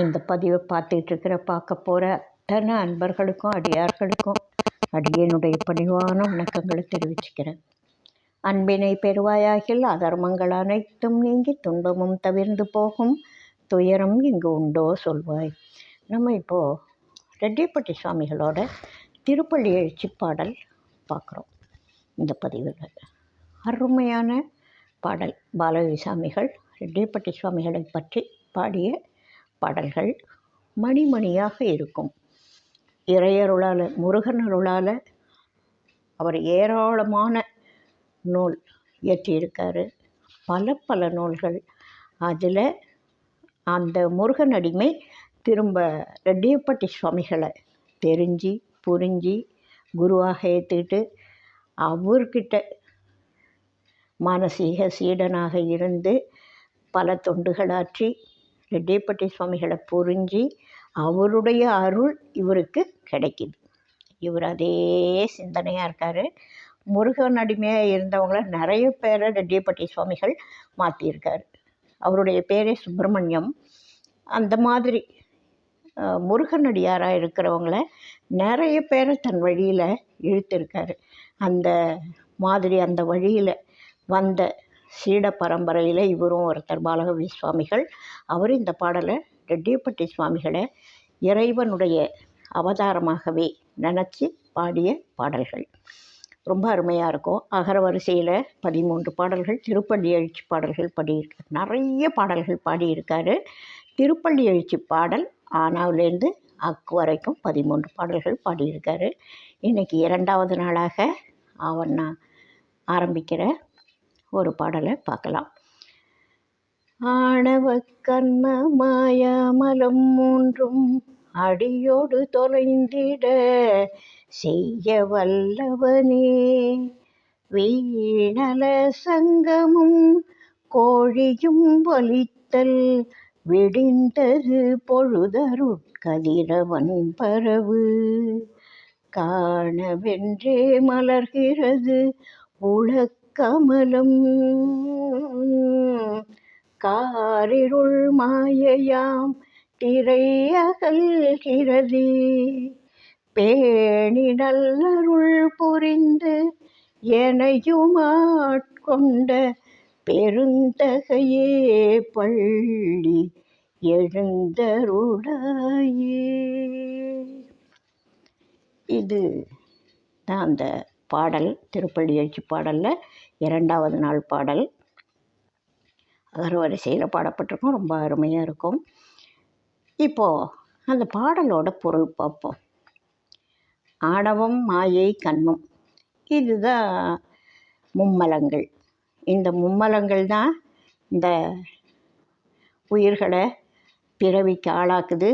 இந்த பதிவை பார்த்துட்டு இருக்கிற பார்க்க போகிற அத்தனை அன்பர்களுக்கும் அடியார்களுக்கும் அடியனுடைய பணிவான வணக்கங்களை தெரிவிச்சுக்கிறேன். அன்பினை பெறுவாயாகில் அதர்மங்கள் அனைத்தும் நீங்கி துன்பமும் தவிர்ந்து போகும். துயரம் இங்கு உண்டோ சொல்வாய். நம்ம இப்போது ரெட்டிப்பட்டி சுவாமிகளோட திருப்பள்ளி எழுச்சி பாடல் பார்க்குறோம். இந்த பதிவில் அருமையான பாடல். பாலவி சாமிகள் ரெட்டிப்பட்டி சுவாமிகளை பற்றி பாடிய பாடல்கள் மணிமணியாக இருக்கும். இறையருளால் முருகன் அருளால் அவர் ஏராளமான நூல் இயற்றியிருக்காரு. பல பல நூல்கள். அதில் அந்த முருகன் அடிமை திரும்ப ரெட்டியப்பட்டி சுவாமிகளை தெரிஞ்சு புரிஞ்சு குருவாக ஏற்றுக்கிட்டு அவர்கிட்ட மானசீக சீடனாக இருந்து பல தொண்டுகளாற்றி ரெட்டியப்பட்டி சுவாமிகளை புரிஞ்சு அவருடைய அருள் இவருக்கு கிடைக்கிது. இவர் அதே சிந்தனையாக இருக்கார். முருகன் அடிமையாக இருந்தவங்கள நிறைய பேரை ரெட்டியப்பட்டி சுவாமிகள் மாற்றியிருக்கார் அவருடைய பேரே சுப்பிரமணியம். அந்த மாதிரி முருகனடியாராக இருக்கிறவங்கள நிறைய பேரை தன் வழியில் இழுத்திருக்காரு. அந்த மாதிரி அந்த வழியில் வந்த சீட பரம்பரையில் இவரும் ஒருத்தர் பாலகவி சுவாமிகள் அவர் இந்த பாடலை ரெட்டியப்பட்டி சுவாமிகளை இறைவனுடைய அவதாரமாகவே நினச்சி பாடிய பாடல்கள். ரொம்ப அருமையாக இருக்கும். அகர வரிசையில் பதிமூன்று பாடல்கள் திருப்பள்ளி எழுச்சி பாடல்கள் பாடியிருக்காரு நிறைய பாடல்கள் பாடியிருக்காரு. திருப்பள்ளி எழுச்சி பாடல் ஆனாவிலேருந்து அக்கு வரைக்கும் பதிமூன்று பாடல்கள் பாடியிருக்காரு. இன்றைக்கி இரண்டாவது நாளாக அவன் நான் ஆரம்பிக்கிற ஒரு பாடலை பார்க்கலாம். ஆணவ கண்ண மாயாமலம் மூன்றும் அடியோடு தொலைந்திட செய்ய வல்லவனே. வீணல சங்கமும் கோழியும் வலித்தல் விடிந்தது பொழுதருட்கதிரவன் பரவு. காணவென்றே மலர்கிறது கமலம். காரிருள் மாயையாம் திரை அகல்கிறதே. பேணி நல்லருள் புரிந்து எனையுமாட்கொண்ட பெருந்தகையே பள்ளி எழுந்தருளாயே. இது தான் அந்த பாடல் திருப்பள்ளி எழுச்சி பாடலில் இரண்டாவது நாள் பாடல். அகரவரிசையில் பாடப்பட்டிருக்கும். ரொம்ப அருமையாக இருக்கும். இப்போது அந்த பாடலோட பொருள் பார்ப்போம். ஆணவம் மாயை கண்மம். இதுதான் மும்மலங்கள். இந்த மும்மலங்கள் தான் இந்த உயிர்களை பிறவிக்கு ஆளாக்குது.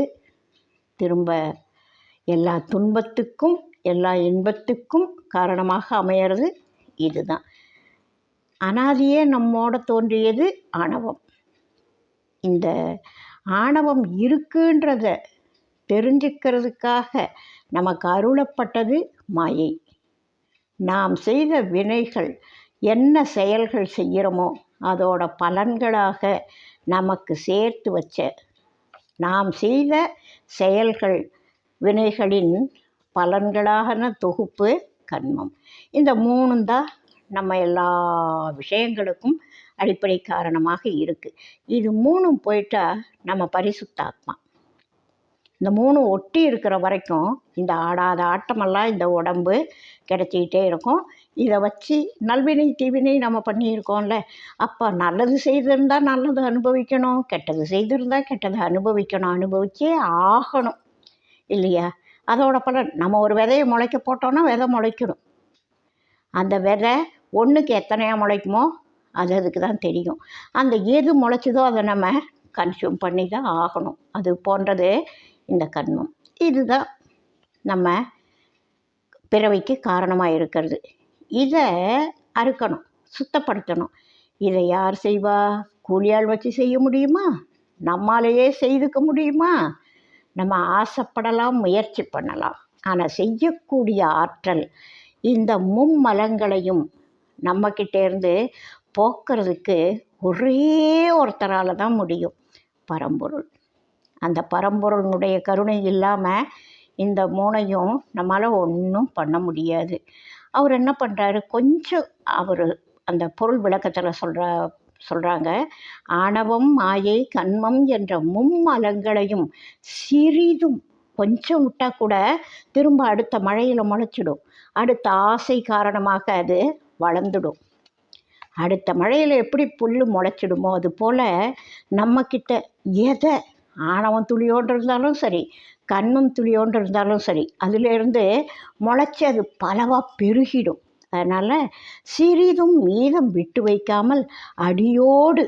திரும்ப எல்லா துன்பத்துக்கும் எல்லா இன்பத்துக்கும் காரணமாக அமையிறது இதுதான். அனாதியே நம்மோட தோன்றியது ஆணவம். இந்த ஆணவம் இருக்குன்றத தெரிஞ்சுக்கிறதுக்காக நமக்கு அருளப்பட்டது மாயை. நாம் செய்த வினைகள் என்ன செயல்கள் செய்கிறோமோ அதோட பலன்களாக நமக்கு சேர்த்து வச்ச நாம் செய்த செயல்கள் வினைகளின் பலன்களான தொகுப்பு கண்மம். இந்த மூணும் தான் நம்ம எல்லா விஷயங்களுக்கும் அடிப்படை காரணமாக இருக்குது இது மூணும் போயிட்டா நம்ம பரிசுத்தாத்மா. இந்த மூணு ஒட்டி இருக்கிற வரைக்கும் இந்த ஆடாத ஆட்டமெல்லாம் இந்த உடம்பு கிடைச்சிக்கிட்டே இருக்கும். இதை வச்சு நல்வினை தீவினை நம்ம பண்ணியிருக்கோம்ல. அப்போ நல்லது செய்திருந்தா நல்லது அனுபவிக்கணும். கெட்டது செய்திருந்தா கெட்டதை அனுபவிக்கணும். அனுபவிச்சே ஆகணும். இல்லையா? அதோட பலன். நம்ம ஒரு விதையை முளைக்க போட்டோன்னா விதை முளைக்கணும். அந்த விதை ஒன்றுக்கு எத்தனையாக முளைக்குமோ அது அதுக்கு தான் தெரியும். அந்த எது முளைச்சதோ அதை நம்ம கன்சியூம் பண்ணி தான் ஆகணும். அது போன்றது இந்த கண்மம். இதுதான் நம்ம பிறவிக்கு காரணமாக இருக்கிறது. இதை அறுக்கணும் சுத்தப்படுத்தணும். இதை யார் செய்வா? கூலியால் வச்சு செய்ய முடியுமா? நம்மாலேயே செய்துக்க முடியுமா? நம்ம ஆசைப்படலாம் முயற்சி பண்ணலாம். ஆனால் செய்யக்கூடிய ஆற்றல் இந்த மும்மலங்களையும் நம்மக்கிட்டேருந்து போக்குறதுக்கு ஒரே ஒருத்தரால் தான் முடியும். பரம்பொருள். அந்த பரம்பொருளினுடைய கருணை இல்லாமல் இந்த மூணையும் நம்மளால் ஒன்றும் பண்ண முடியாது. அவர் என்ன பண்ணுறாரு கொஞ்சம் அவர் அந்த பொருள் விளக்கத்தில் சொல்கிற சொல்கிறாங்க ஆணவம் மாயை கண்மம் என்ற மும்மலங்களையும் சிறிதும் கொஞ்சம் விட்டால் கூட திரும்ப அடுத்த மழையில் முளைச்சிடும். அடுத்த ஆசை காரணமாக அது வளர்ந்துடும். அடுத்த மழையில் எப்படி புல் முளைச்சிடுமோ அது போல் நம்மக்கிட்ட எதை ஆணவம் துளியோன்று இருந்தாலும் சரி கண்ணும் துளியோடு இருந்தாலும் சரி அதிலிருந்து முளைச்சி அது பலவாக பெருகிடும். அதனால் சிறிதும் மீதம் விட்டு வைக்காமல் அடியோடு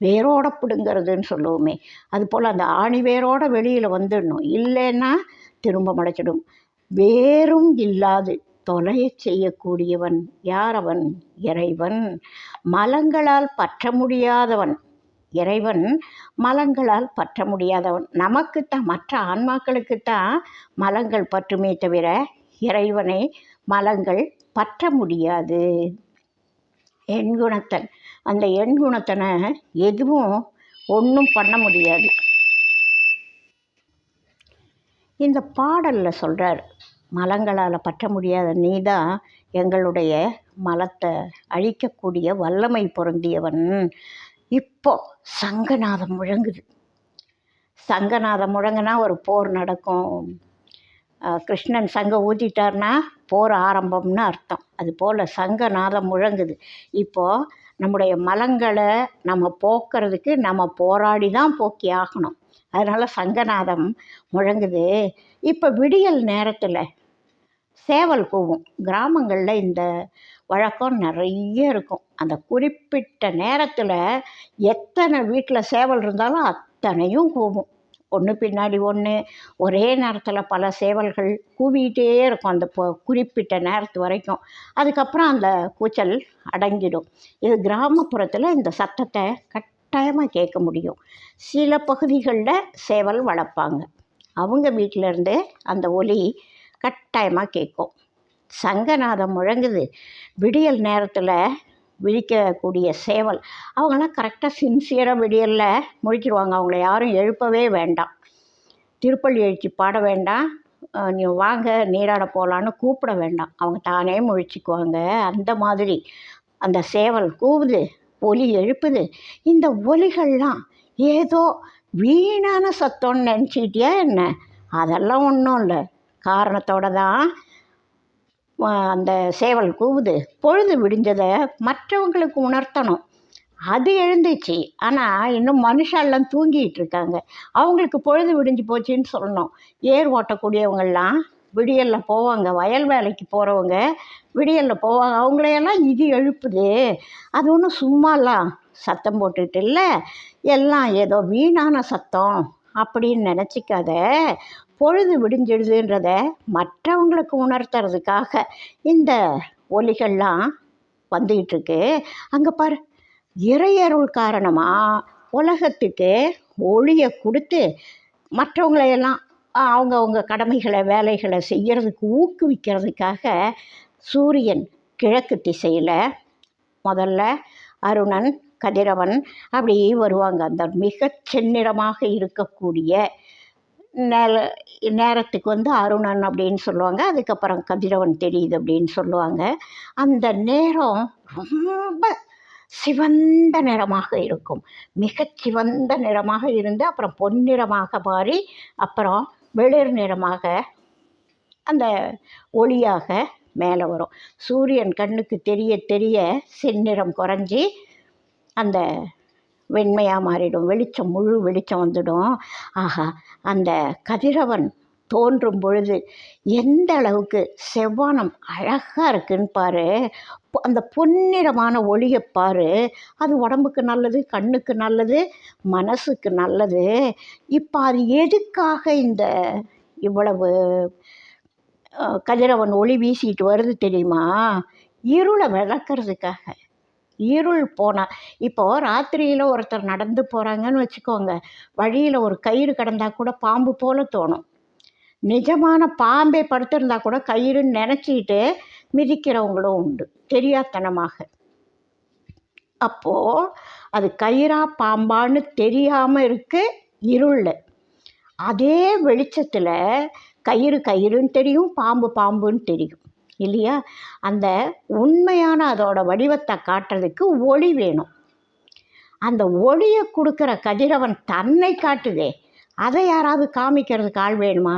வேரோட பிடுங்கிறதுன்னு சொல்லுவோமே அதுபோல் அந்த ஆணி வேரோட வெளியில் வந்துடணும். இல்லைன்னா திரும்ப முளைச்சிடும். வேரும் இல்லாது தொலையச் செய்யக்கூடியவன் யார் அவன் இறைவன். மலங்களால் பற்ற முடியாதவன். இறைவன் மலங்களால் பற்ற முடியாதவன். நமக்குத்தான் மற்ற ஆன்மாக்களுக்குத்தான் மலங்கள் பற்றுமே தவிர இறைவனை மலங்கள் பற்ற முடியாது. எண்குணத்தன் அந்த எண்குணத்தனை எதுவும் ஒன்றும் பண்ண முடியாது. இந்த பாடலில் சொல்கிறார் மலங்களால் பற்ற முடியாத நீ தான் எங்களுடைய மலத்தை அழிக்கக்கூடிய வல்லமை பொருந்தியவன். இப்போ சங்கநாதம் முழங்குது. சங்கநாதம் முழங்குனா ஒரு போர் நடக்கும். கிருஷ்ணன் சங்கம் ஊதிட்டார்னா போர் ஆரம்பம்னு அர்த்தம். அது போல் சங்கநாதம் முழங்குது. இப்போது நம்முடைய மலங்களை நம்ம போக்குறதுக்கு நம்ம போராடி தான் போக்கி ஆகணும் அதனால் சங்கநாதம் முழங்குது. இப்போ விடியல் நேரத்தில் சேவல் கூவும் கிராமங்களில் இந்த வழக்கம் நிறைய இருக்கும். அந்த குறிப்பிட்ட நேரத்தில் எத்தனை வீட்டில் சேவல் இருந்தாலும் அத்தனையும் கூவும் ஒன்று பின்னாடி ஒன்று ஒரே நேரத்தில் பல சேவல்கள் கூவிக்கிட்டே இருக்கும் அந்த குறிப்பிட்ட நேரத்து வரைக்கும். அதுக்கப்புறம் அந்த கூச்சல் அடங்கிடும். இது கிராமப்புறத்தில் இந்த சத்தத்தை கட்டாயமாக கேட்க முடியும். சில பகுதிகளில் சேவல் வளர்ப்பாங்க. அவங்க வீட்டிலேருந்து அந்த ஒலி கட்டாயமாக கேட்கும். சங்கநாதம் முழங்குது. விடியல் நேரத்தில் விழிக்கக்கூடிய சேவல். அவங்களாம் கரெக்டாக சின்சியராக விடியலில் முழிச்சிருவாங்க. அவங்கள யாரும் எழுப்பவே வேண்டாம். திருப்பள்ளி எழுச்சி பாட வேண்டாம். நீ வாங்க நீராட போகலான்னு கூப்பிட வேண்டாம். அவங்க தானே முழிச்சிக்குவாங்க. அந்த மாதிரி அந்த சேவல் கூவுது ஒலி எழுப்புது. இந்த ஒலிகள்லாம் ஏதோ வீணான சத்தம்னு நினச்சிக்கிட்டியா என்ன? அதெல்லாம் ஒன்றும் இல்லை. காரணத்தோடு தான் அந்த சேவல் கூவுது. பொழுது விடிஞ்சதை மற்றவங்களுக்கு உணர்த்தணும். அது எழுந்துச்சு. ஆனால் இன்னும் மனுஷெல்லாம் தூங்கிட்டு இருக்காங்க. அவங்களுக்கு பொழுது விடிஞ்சு போச்சுன்னு சொல்லணும். ஏர் ஓட்டக்கூடியவங்கள்லாம் விடியலில் போவாங்க. வயல் வேலைக்கு போகிறவங்க விடியலில் போவாங்க. அவங்களையெல்லாம் இது எழுப்புது. அது ஒன்றும் சும்மாலாம் சத்தம் போட்டுக்கிட்டு இல்லை. எல்லாம் ஏதோ வீணான சத்தம் அப்படின்னு நினச்சிக்காத. பொழுது விடிஞ்சிடுதுன்றத மற்றவங்களுக்கு உணர்த்துறதுக்காக இந்த ஒலிகள்லாம் வந்துக்கிட்டுருக்கு அங்கே பாரு இறையருள் காரணமாக உலகத்துக்கு ஒளியை கொடுத்து மற்றவங்களையெல்லாம் அவங்கவுங்க கடமைகளை வேலைகளை செய்கிறதுக்கு ஊக்குவிக்கிறதுக்காக சூரியன் கிழக்கு திசையில் முதல்ல அருணன் கதிரவன் அப்படி வருவாங்க. அந்த மிகச் செந்நிறமாக இருக்கக்கூடிய நேர நேரத்துக்கு வந்து அருணன் அப்படின்னு சொல்லுவாங்க. அதுக்கப்புறம் கதிரவன் தெரியுது அப்படின்னு சொல்லுவாங்க. அந்த நேரம் ரொம்ப சிவந்த நிறமாக இருக்கும். மிகச் சிவந்த நிறமாக இருந்து அப்புறம் பொன்னிறமாக மாறி அப்புறம் வெளிர் நிறமாக அந்த ஒளியாக மேலே வரும். சூரியன் கண்ணுக்கு தெரிய தெரிய செந்நிறம் குறைஞ்சி அந்த வெண்மையாக மாறிடும். வெளிச்சம் முழு வெளிச்சம் வந்துடும். ஆஹா அந்த கதிரவன் தோன்றும் பொழுது எந்த அளவுக்கு செவ்வானம் அழகாக இருக்குன்னு பாரு. அந்த பொன்னிறமான ஒளியை பாரு. அது உடம்புக்கு நல்லது கண்ணுக்கு நல்லது மனசுக்கு நல்லது. இப்போ அது எதுக்காக இந்த இவ்வளவு கதிரவன் ஒளி வீசிட்டு வருது தெரியுமா? இருளை விளக்கிறதுக்காக. இருள் போனால் இப்போது ராத்திரியில் ஒருத்தர் நடந்து போகிறாங்கன்னு வச்சுக்கோங்க. வழியில் ஒரு கயிறு கிடந்தால் கூட பாம்பு போல தோணும். நிஜமான பாம்பே படுத்திருந்தா கூட கயிறுன்னு நினச்சிக்கிட்டு மிதிக்கிறவங்களும் உண்டு. தெரியாத்தனமாக அப்போது அது கயிறா பாம்பான்னு தெரியாமல் இருக்குது இருளில் அதே வெளிச்சத்தில் கயிறு கயிறுன்னு தெரியும் பாம்பு பாம்புன்னு தெரியும். இல்லையா? அந்த உண்மையான அதோட வடிவத்தை காட்டுறதுக்கு ஒளி வேணும். அந்த ஒளியை கொடுக்குற கதிரவன் தன்னை காட்டுதே. அதை யாராவது காமிக்கிறதுக்கு ஆள் வேணுமா?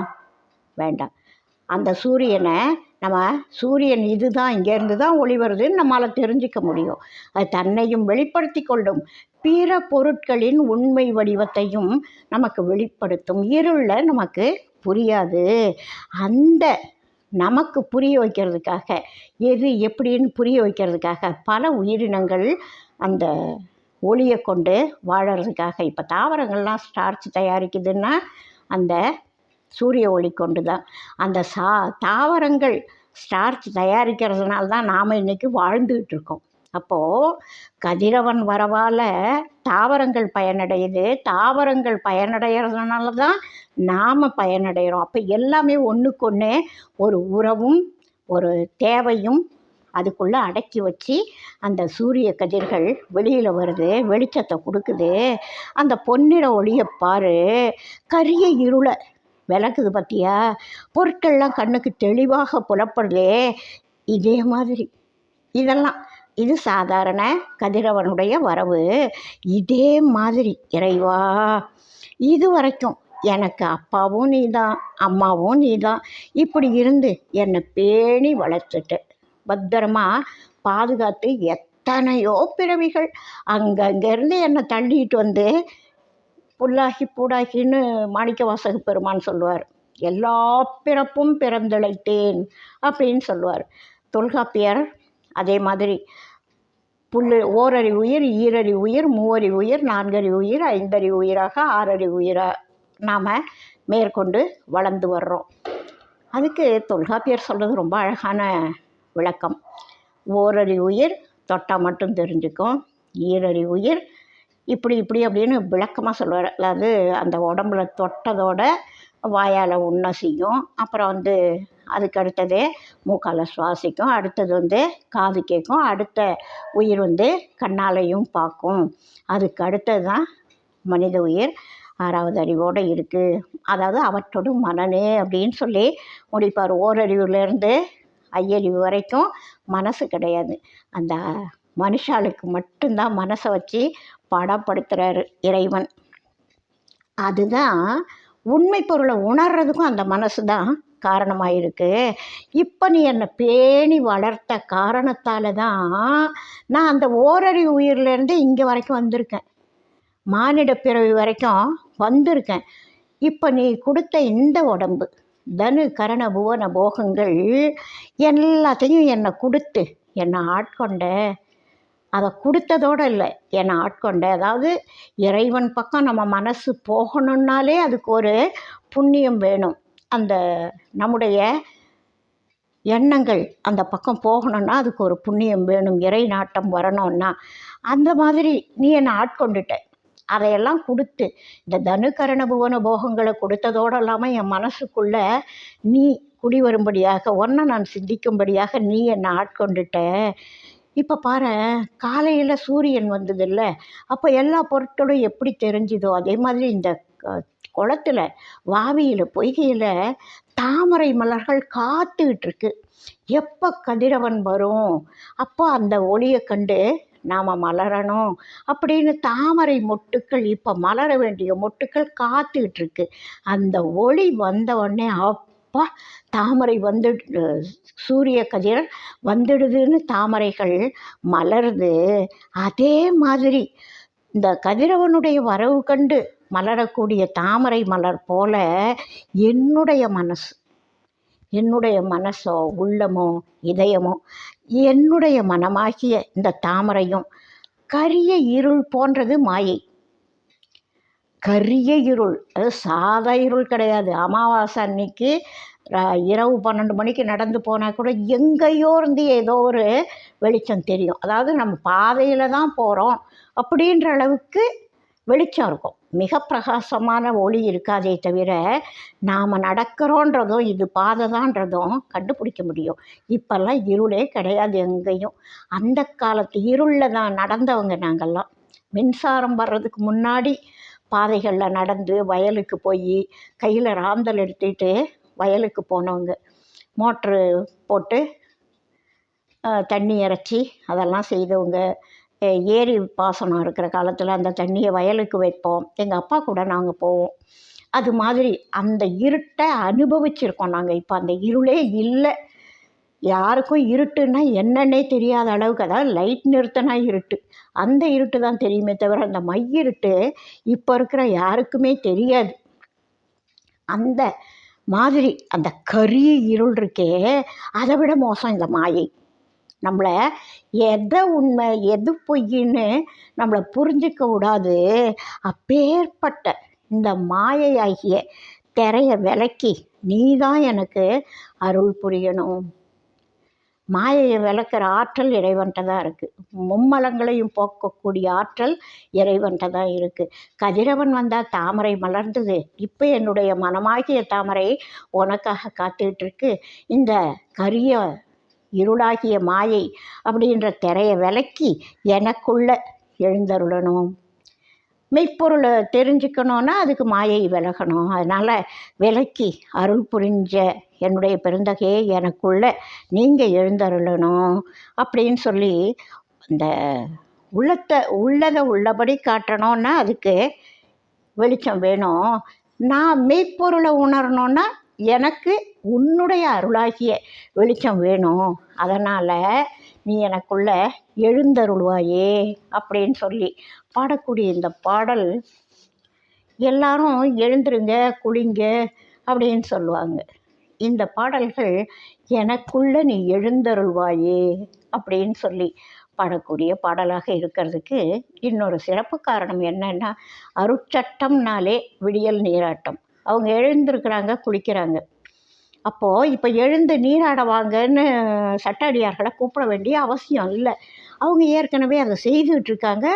வேண்டாம். அந்த சூரியனை நம்ம சூரியன் இதுதான் இங்கேருந்து தான் ஒளி வருதுன்னு நம்மளால் தெரிஞ்சிக்க முடியும். அது தன்னையும் வெளிப்படுத்தி கொள்ளும். பிற பொருட்களின் உண்மை வடிவத்தையும் நமக்கு வெளிப்படுத்தும். இருளில் நமக்கு புரியாது. அந்த நமக்கு புரிய வைக்கிறதுக்காக எது எப்படின்னு புரிய வைக்கிறதுக்காக பல உயிரினங்கள் அந்த ஒளியை கொண்டு வாழறதுக்காக இப்போ தாவரங்கள்லாம் ஸ்டார்ச் தயாரிக்குதுன்னா அந்த சூரிய ஒளி கொண்டு தான் அந்த சா தாவரங்கள் ஸ்டார்ச் தயாரிக்கிறதுனால தான் நாம் இன்றைக்கி வாழ்ந்துகிட்டு இருக்கோம். அப்போது கதிரவன் வரவால் தாவரங்கள் பயனடையுது. தாவரங்கள் பயனடைகிறதுனால தான் நாம் பயனடைகிறோம் அப்போ எல்லாமே ஒன்றுக்கொன்று ஒரு உறவும் ஒரு தேவையும் அதுக்குள்ளே அடக்கி வச்சு அந்த சூரிய கதிர்கள் வெளியில் வருது வெளிச்சத்தை கொடுக்குது. அந்த பொன்னிற ஒளியை பாரு. கரிய இருளை விளக்குது பார்த்தியா பொருட்கள்லாம் கண்ணுக்கு தெளிவாக புலப்படுதே. இதே மாதிரி. இதெல்லாம் இது சாதாரண கதிரவனுடைய வரவு. இதே மாதிரி இறைவா இது வரைக்கும் எனக்கு அப்பாவும் நீ தான் அம்மாவும் நீ தான் இப்படி இருந்து என்னை பேணி வளர்த்துட்டு பத்திரமா பாதுகாத்து எத்தனையோ பிறவிகள் அங்கங்கேருந்து என்னை தள்ளிட்டு வந்து புல்லாகி பூடாகின்னு மாணிக்க வாசக பெருமான் சொல்லுவார். எல்லா பிறப்பும் பிறந்தளைத்தேன் அப்படின்னு சொல்லுவார். தொல்காப்பியர் அதே மாதிரி புல் ஓரறி உயிர் ஈரறி உயிர் மூவறி உயிர் நான்கறி உயிர் ஐந்தறி உயிராக ஆறறி உயிராக நாம் மேற்கொண்டு வளர்ந்து வர்றோம். அதுக்கு தொல்காப்பியர் சொல்கிறது ரொம்ப அழகான விளக்கம். ஓரறி உயிர் தொட்டால் மட்டும் தெரிஞ்சுக்கும் ஈரறி உயிர் இப்படி இப்படி அப்படின்னு விளக்கமாக சொல்லுவார். அதாவது அந்த உடம்புல தொட்டதோட வாயால் உண்ண செய்யும். அப்புறம் வந்து அதுக்கு அடுத்தது மூக்கால் சுவாசிக்கும் அடுத்தது வந்து காது கேட்கும் அடுத்த உயிர் வந்து கண்ணாலையும் பார்க்கும். அதுக்கு அடுத்தது தான் மனித உயிர் ஆறாவது அறிவோடு இருக்குது அதாவது அவற்றோடு மனநே அப்படின்னு சொல்லி முடிப்பார். ஓரறிவுலேருந்து ஐயறிவு வரைக்கும் மனசு கிடையாது. அந்த மனுஷாளுக்கு மட்டும்தான் மனசை வச்சு படப்படுத்துகிறாரு இறைவன். அதுதான் உண்மை பொருளை உணர்றதுக்கும் அந்த மனசு தான் காரணமாக இருக்குது இப்போ நீ என்னை பேணி வளர்த்த காரணத்தால் தான் நான் அந்த ஓரறி உயிர்லேருந்து இங்கே வரைக்கும் வந்திருக்கேன். மானிட பிறவி வரைக்கும் வந்திருக்கேன். இப்போ நீ கொடுத்த இந்த உடம்பு தனு கரண புவன போகங்கள் எல்லாத்தையும் என்னை கொடுத்து என்னை ஆட்கொண்ட அதை கொடுத்ததோடு இல்லை என்னை ஆட்கொண்ட. அதாவது இறைவன் பக்கம் நம்ம மனசு போகணுன்னாலே அதுக்கு ஒரு புண்ணியம் வேணும். அந்த நம்முடைய எண்ணங்கள் அந்த பக்கம் போகணுன்னா அதுக்கு ஒரு புண்ணியம் வேணும் இறை நாட்டம் வரணும்னா. அந்த மாதிரி நீ என்னை ஆட்கொண்டுட்ட. அதையெல்லாம் கொடுத்து இந்த தனுக்கரண புவன போகங்களை கொடுத்ததோடு இல்லாமல் என் மனசுக்குள்ளே நீ குடி வரும்படியாக ஒன்றை நான் சிந்திக்கும்படியாக நீ என்னை ஆட்கொண்டுட்ட. இப்போ பாரு காலையில் சூரியன் வந்ததில்ல. அப்போ எல்லா பொருட்களும் எப்படி தெரிஞ்சுதோ அதே மாதிரி இந்த குளத்தில் வாவியில் பொய்கையில் தாமரை மலர்கள் காத்துக்கிட்டு இருக்கு எப்போ கதிரவன் வரும்? அப்போ அந்த ஒளியை கண்டு நாம் மலரணும் அப்படின்னு தாமரை மொட்டுக்கள் இப்போ மலர வேண்டிய மொட்டுக்கள் காத்துக்கிட்டு இருக்கு அந்த ஒளி வந்தவுடனே அப்பா தாமரை வந்து சூரிய கதிர் வந்துடுதுன்னு தாமரைகள் மலருது. அதே மாதிரி இந்த கதிரவனுடைய வரவு கண்டு மலரக்கூடிய தாமரை மலர் போல என்னுடைய மனசு என்னுடைய மனசோ உள்ளமோ இதயமோ என்னுடைய மனமாகிய இந்த தாமரையும் கரிய இருள் போன்றது மாயை. கரிய இருள் அது சாதா இருள் கிடையாது. அமாவாசை அன்னைக்கு இரவு பன்னெண்டு மணிக்கு நடந்து போனால் கூட எங்கேயோ இருந்து ஏதோ ஒரு வெளிச்சம் தெரியும். அதாவது நம்ம பாதையில் தான் போகிறோம் அப்படின்ற அளவுக்கு வெளிச்சம் இருக்கும். மிக பிரகாசமான ஒளி இருக்காதே தவிர நாம் நடக்கிறோன்றதும் இது பாதைதான்றதும் கண்டுபிடிக்க முடியும். இப்போல்லாம் இருளே கிடையாது எங்கேயும். அந்த காலத்து இருளில் தான் நடந்தவங்க நாங்கள்லாம். மின்சாரம் வர்றதுக்கு முன்னாடி பாதைகளில் நடந்து வயலுக்கு போய் கையில் ராந்தல் எடுத்துகிட்டு வயலுக்கு போனவங்க. மோட்ரு போட்டு தண்ணி இறைச்சி அதெல்லாம் செய்தவங்க. ஏரி பாசனம் இருக்கிற காலத்தில் அந்த தண்ணியை வயலுக்கு வைப்போம். எங்கள் அப்பா கூட நாங்கள் போவோம். அது மாதிரி அந்த இருட்டை அனுபவிச்சிருக்கோம் நாங்கள் இப்போ அந்த இருளே இல்லை. யாருக்கும் இருட்டுன்னா என்னன்னே தெரியாத அளவுக்கு அதாவது லைட் நிறுத்தினா இருட்டு. அந்த இருட்டு தான் தெரியுமே தவிர அந்த மை இருட்டு இப்போ இருக்கிற யாருக்குமே தெரியாது. அந்த மாதிரி அந்த கரிய இருள் இருக்கே அதை விட மோசம் இந்த மாயை. நம்மளை எதை உண்மை எது பொய்ன்னு நம்மளை புரிஞ்சிக்க விடாது. அப்பேற்பட்ட இந்த மாயையாகிய திரையை விலக்கி நீ தான் எனக்கு அருள் புரியணும். மாயையை விளக்குற ஆற்றல் இறைவன்கிட்ட தான் இருக்குது மும்மலங்களையும் போக்கக்கூடிய ஆற்றல் இறைவன்கிட்ட தான் இருக்குது கதிரவன் வந்தால் தாமரை மலர்ந்தது. இப்போ என்னுடைய மனமாகிய தாமரை உனக்காக காத்துக்கிட்டு இருக்கு. இந்த கரிய இருளாகிய மாயை அப்படின்ற திரையை விலக்கி எனக்குள்ள எழுந்தருளணும். மெய்ப்பொருளை தெரிஞ்சுக்கணுன்னா அதுக்கு மாயை விலகணும். அதனால் விலக்கி அருள் புரிஞ்ச என்னுடைய பெருந்தகையே எனக்குள்ள நீங்கள் எழுந்தருளணும் அப்படின்னு சொல்லி அந்த உள்ளத்தை உள்ளதை உள்ளபடி காட்டணும்னா அதுக்கு வெளிச்சம் வேணும். நான் மெய்ப்பொருளை உணரணுன்னா எனக்கு உன்னுடைய அருளாகிய வெளிச்சம் வேணும். அதனால் நீ எனக்குள்ள எழுந்தருள்வாயே அப்படின்னு சொல்லி பாடக்கூடிய இந்த பாடல் எல்லாரும் எழுந்துருங்க குளிங்க அப்படின்னு சொல்லுவாங்க. இந்த பாடல்கள் எனக்குள்ள நீ எழுந்தருள்வாயே அப்படின்னு சொல்லி பாடக்கூடிய பாடலாக இருக்கிறதுக்கு இன்னொரு சிறப்பு காரணம் என்னென்னா அருட்சட்டம்னாலே விடியல் நீராட்டம். அவங்க எழுந்திருக்கிறாங்க குளிக்கிறாங்க. அப்போது இப்போ எழுந்து நீராட வாங்கன்னு சட்ட அடியார்களை கூப்பிட வேண்டிய அவசியம் இல்லை. அவங்க ஏற்கனவே அதை செய்துகிட்ருக்காங்க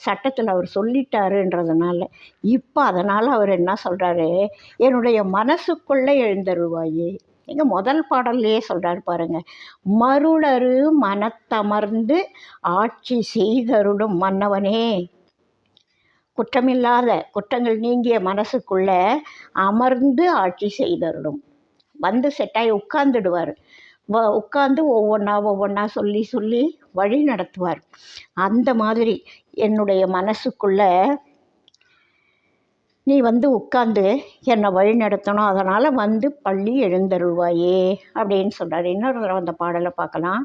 சட்டத்தில் அவர் சொல்லிட்டாருன்றதுனால இப்போ அதனால் அவர் என்ன சொல்கிறாரு என்னுடைய மனசுக்குள்ளே எழுந்தருள்வாயே. எங்க முதல் பாடல்லையே சொல்கிறாரு பாருங்க. மருளரு மனத்தமர்ந்து ஆட்சி செய்தருளும் மன்னவனே. குற்றமில்லாத குற்றங்கள் நீங்கிய மனசுக்குள்ளே அமர்ந்து ஆட்சி செய்தருளும். வந்து செட்டாகி உட்காந்துடுவார் வ உட்காந்து ஒவ்வொன்றா ஒவ்வொன்றா சொல்லி சொல்லி வழி நடத்துவார். அந்த மாதிரி என்னுடைய மனசுக்குள்ளே நீ வந்து உட்காந்து என்னை வழி நடத்தணும் அதனால் வந்து பள்ளி எழுந்தருள்வாயே அப்படின்னு சொல்கிறார் இன்னொரு தடவை அந்த பாடலை பார்க்கலாம்.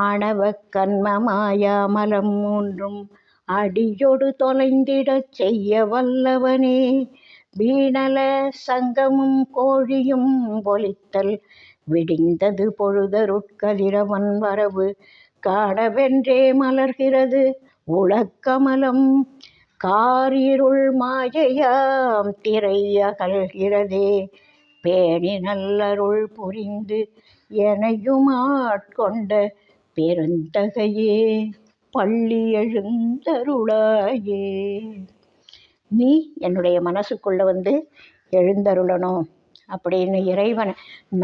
ஆணவ கண்ம மாயாமலம் மூன்றும் அடியோடு தொலைந்திடச் செய்ய வல்லவனே வீணல சங்கமும் கோழியும் பொலித்தல். விடிந்தது பொழுதருட்கதிரவன் வரவு. காடவென்றே மலர்கிறது உளக்கமலம் காரிருள் மாயையாம் திரையகல்கிறதே. பேணி நல்லருள் புரிந்து எனையும் ஆட்கொண்ட பெருந்தகையே பள்ளி எழுந்தருளாயே. நீ என்னுடைய மனசுக்குள்ளே வந்து எழுந்தருளணும் அப்படின்னு இறைவன்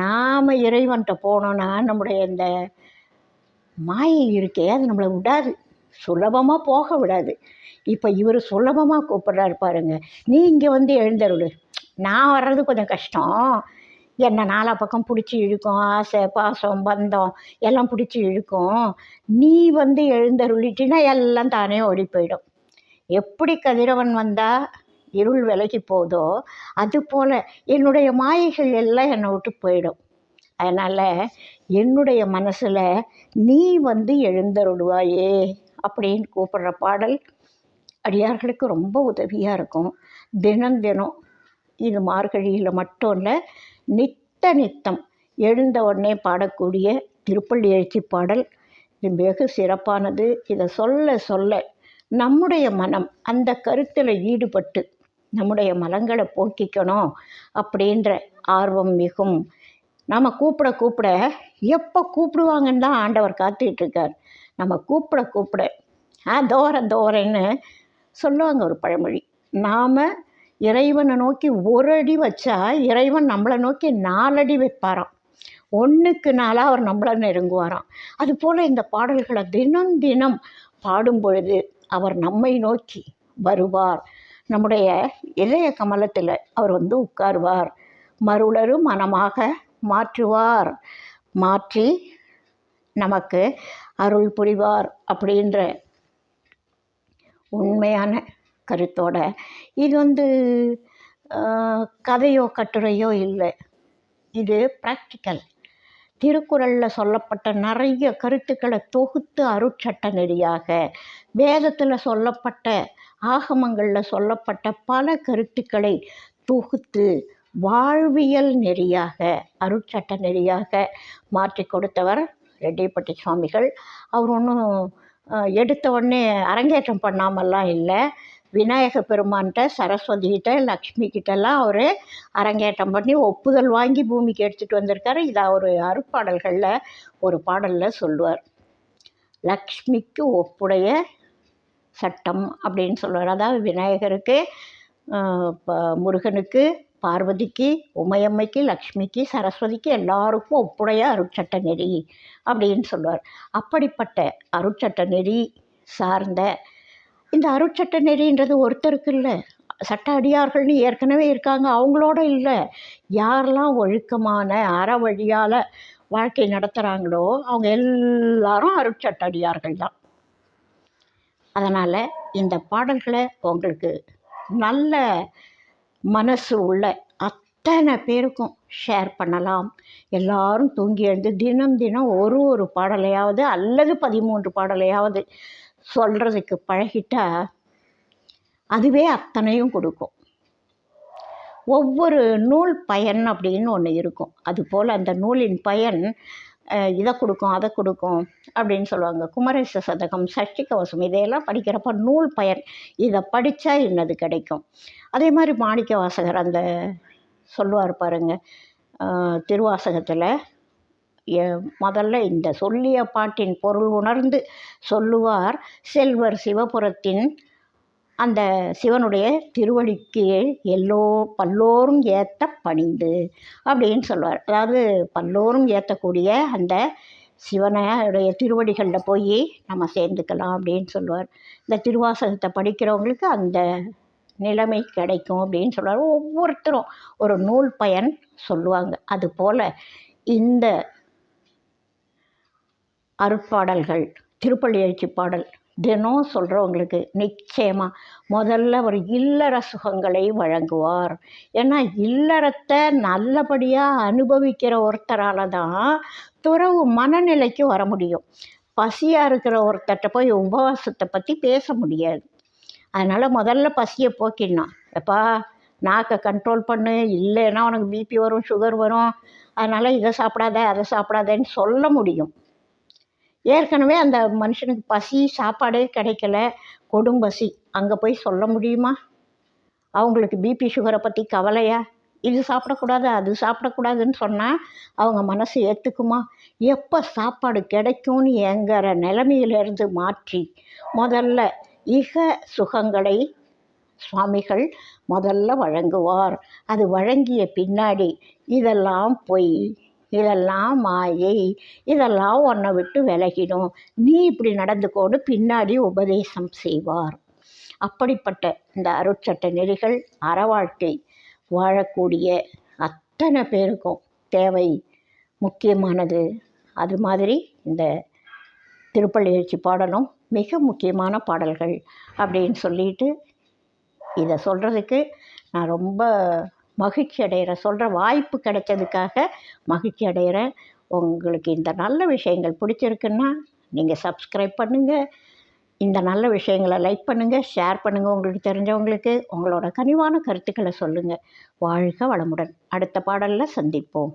நாம் இறைவன்கிட்ட போனோன்னா நம்முடைய இந்த மாயை இருக்கே அது நம்மளை விடாது. சுலபமாக போக விடாது. இப்போ இவர் சுலபமாக கூப்பிட்றாரு பாருங்க. நீ இங்கே வந்து எழுந்தருள். நான் வர்றது கொஞ்சம் கஷ்டம். என்னை நாலா பக்கம் பிடிச்சி இழுக்கும் ஆசை பாசம் பந்தம் எல்லாம் பிடிச்சி இழுக்கும். நீ வந்து எழுந்தருளிட்டினா எல்லாம் தானே ஓடி போயிடும். எப்படி கதிரவன் வந்தால் இருள் விலகி போதோ அதுபோல் என்னுடைய மாயைகள் எல்லாம் என்னை விட்டு போயிடும். அதனால் என்னுடைய மனசில் நீ வந்து எழுந்தருடுவாயே அப்படின்னு கூப்பிடுற பாடல் அடியார்களுக்கு ரொம்ப உதவியாக இருக்கும். தினம் தினம் இது மார்கழியில் மட்டும் இல்லை நித்த நித்தம் எழுந்த உடனே பாடக்கூடிய திருப்பள்ளி எழுச்சி பாடல். இது வெகு சிறப்பானது. இதை சொல்ல சொல்ல நம்முடைய மனம் அந்த கருத்தில் ஈடுபட்டு நம்முடைய மலங்களை போக்கிக்கணும் அப்படின்ற ஆர்வம் மிகும். நம்ம கூப்பிட கூப்பிட எப்போ கூப்பிடுவாங்கன்னு தான் ஆண்டவர் காத்துக்கிட்டு இருக்கார். நம்ம கூப்பிட கூப்பிட ஆ தோர தோரைன்னு சொல்லுவாங்க ஒரு பழமொழி. நாம் இறைவனை நோக்கி ஒரு அடி வச்சா இறைவன் நம்மளை நோக்கி நாலடி வைப்பாராம். ஒன்றுக்கு நாளாக அவர் நம்மளை நெருங்குவாராம். அதுபோல் இந்த பாடல்களை தினம் தினம் பாடும் பொழுது அவர் நம்மை நோக்கி வருவார். நம்முடைய இளைய கமலத்தில் அவர் வந்து உட்காருவார். மருளரும் மனமாக மாற்றுவார். மாற்றி நமக்கு அருள் புரிவார் அப்படின்ற உண்மையான கருத்தோட இது வந்து கதையோ கட்டுரையோ இல்லை. இது ப்ராக்டிக்கல் திருக்குறளில் சொல்லப்பட்ட நிறைய கருத்துக்களை தொகுத்து அருட்சட்ட நெறியாக வேதத்தில் சொல்லப்பட்ட ஆகமங்களில் சொல்லப்பட்ட பல கருத்துக்களை தொகுத்து வாழ்வியல் நெறியாக அருட்சட்ட நெறியாக மாற்றி கொடுத்தவர் ரெட்டிப்பட்டி சுவாமிகள். அவர் ஒன்றும் எடுத்த உடனே அரங்கேற்றம் பண்ணாமல்லாம் இல்லை. விநாயக பெருமான்கிட்ட சரஸ்வதிகிட்ட லக்ஷ்மி கிட்டலாம் அவர் அரங்கேற்றம் பண்ணி ஒப்புதல் வாங்கி பூமிக்கு எடுத்துகிட்டு வந்திருக்காரு. இதை அவர் அருட்பாடல்களில் ஒரு பாடலில் சொல்லுவார். லக்ஷ்மிக்கு ஒப்புடைய சட்டம் அப்படின்னு சொல்லுவார். அதாவது விநாயகருக்கு முருகனுக்கு பார்வதிக்கு உமையம்மைக்கு லக்ஷ்மிக்கு சரஸ்வதிக்கு எல்லாருக்கும் ஒப்புடைய அருட்சட்ட நெறி அப்படின்னு சொல்லுவார். அப்படிப்பட்ட அருட்சட்ட நெறி சார்ந்த இந்த அருட்சட்ட நெறின்றது ஒருத்தருக்கு இல்லை. சட்ட அடியார்கள்னு ஏற்கனவே இருக்காங்க. அவங்களோட இல்லை. யாரெல்லாம் ஒழுக்கமான அற வழியால் வாழ்க்கை நடத்துகிறாங்களோ அவங்க எல்லாரும் அருட்சட்ட அடியார்கள் தான். அதனால் இந்த பாடல்களை உங்களுக்கு நல்ல மனசு உள்ள அத்தனை பேருக்கும் ஷேர் பண்ணலாம். எல்லாரும் தூங்கி எழுந்து தினம் தினம் ஒரு ஒரு பாடலையாவது அல்லது பதிமூன்று பாடலையாவது சொல்கிறதுக்கு பழகிட்டா அதுவே அத்தனையும் கொடுக்கும். ஒவ்வொரு நூல் பயன் அப்படின்னு ஒன்று இருக்கும். அதுபோல் அந்த நூலின் பயன் இதை கொடுக்கும் அதை கொடுக்கும் அப்படின்னு சொல்லுவாங்க. குமரேச சதகம் சஷ்டி கவசம் இதையெல்லாம் படிக்கிறப்ப நூல் பயன். இதை படித்தா இன்னது கிடைக்கும். அதே மாதிரி மாணிக்க வாசகர் அந்த சொல்லுவார் பாருங்க திருவாசகத்தில் முதல்ல இந்த சொல்லிய பாட்டின் பொருள் உணர்ந்து சொல்லுவார் செல்வர் சிவபுரத்தின் அந்த சிவனுடைய திருவடிக்கு எல்லோ பல்லோரும் ஏத்த பணிந்து அப்படின்னு சொல்லுவார். அதாவது பல்லோரும் ஏற்றக்கூடிய அந்த சிவனுடைய திருவடிகளில் போய் நம்ம சேர்ந்துக்கலாம் அப்படின்னு சொல்லுவார். இந்த திருவாசகத்தை படிக்கிறவங்களுக்கு அந்த நிலைமை கிடைக்கும் அப்படின்னு சொல்லுவார். ஒவ்வொருத்தரும் ஒரு நூல் பயன் சொல்லுவாங்க. அதுபோல் இந்த அருட்பாடல்கள் திருப்பள்ளி எழுச்சி பாடல். தினம் சொல்கிறவங்களுக்கு நிச்சயமாக முதல்ல ஒரு இல்லற சுகங்களை வழங்குவார். ஏன்னா இல்லறத்தை நல்லபடியாக அனுபவிக்கிற ஒருத்தரால் தான் துறவு மனநிலைக்கு வர முடியும். பசியாக இருக்கிற ஒருத்தர்கிட்ட போய் உபவாசத்தை பற்றி பேச முடியாது. அதனால் முதல்ல பசியை போக்கிடணும். எப்பா நாக்கை கண்ட்ரோல் பண்ணு. இல்லைன்னா உனக்கு பிபி வரும் சுகர் வரும். அதனால் இதை சாப்பிடாத அதை சாப்பிடாதேன்னு சொல்ல முடியும். ஏற்கனவே அந்த மனுஷனுக்கு பசி சாப்பாடே கிடைக்கல. கொடும் பசி. அங்கே போய் சொல்ல முடியுமா? அவங்களுக்கு பிபி சுகரை பற்றி கவலையா? இது சாப்பிடக்கூடாது அது சாப்பிடக்கூடாதுன்னு சொன்னால் அவங்க மனசு ஏற்றுக்குமா எப்போ சாப்பாடு கிடைக்கும்னு எங்கிற நிலைமையிலிருந்து மாற்றி முதல்ல இக சுகங்களை சுவாமிகள் முதல்ல வழங்குவார். அது வழங்கிய பின்னாடி இதெல்லாம் போய் இதெல்லாம் மாயை. இதெல்லாம் உன்னை விட்டு விலகிடும். நீ இப்படி நடந்துக்கோன்னு பின்னாடி உபதேசம் செய்வார். அப்படிப்பட்ட இந்த அருட்சட்ட நெறிகள் அறவாழ்க்கை வாழக்கூடிய அத்தனை பேருக்கும் தேவை. முக்கியமானது. அது மாதிரி இந்த திருப்பள்ளி பாடலும் மிக முக்கியமான பாடல்கள் அப்படின்னு சொல்லிட்டு இதை சொல்கிறதுக்கு நான் ரொம்ப மகிழ்ச்சி அடைகிறேன் சொல்கிற வாய்ப்பு கிடைச்சதுக்காக மகிழ்ச்சி அடைகிறேன் உங்களுக்கு இந்த நல்ல விஷயங்கள் பிடிச்சிருக்குன்னா நீங்கள் சப்ஸ்கிரைப் பண்ணுங்கள் இந்த நல்ல விஷயங்களை லைக் பண்ணுங்கள் ஷேர் பண்ணுங்கள் உங்களுக்கு தெரிஞ்சவங்களுக்கு. உங்களோட கனிவான கருத்துக்களை சொல்லுங்கள் வாழ்க வளமுடன். அடுத்த பாடலில் சந்திப்போம்.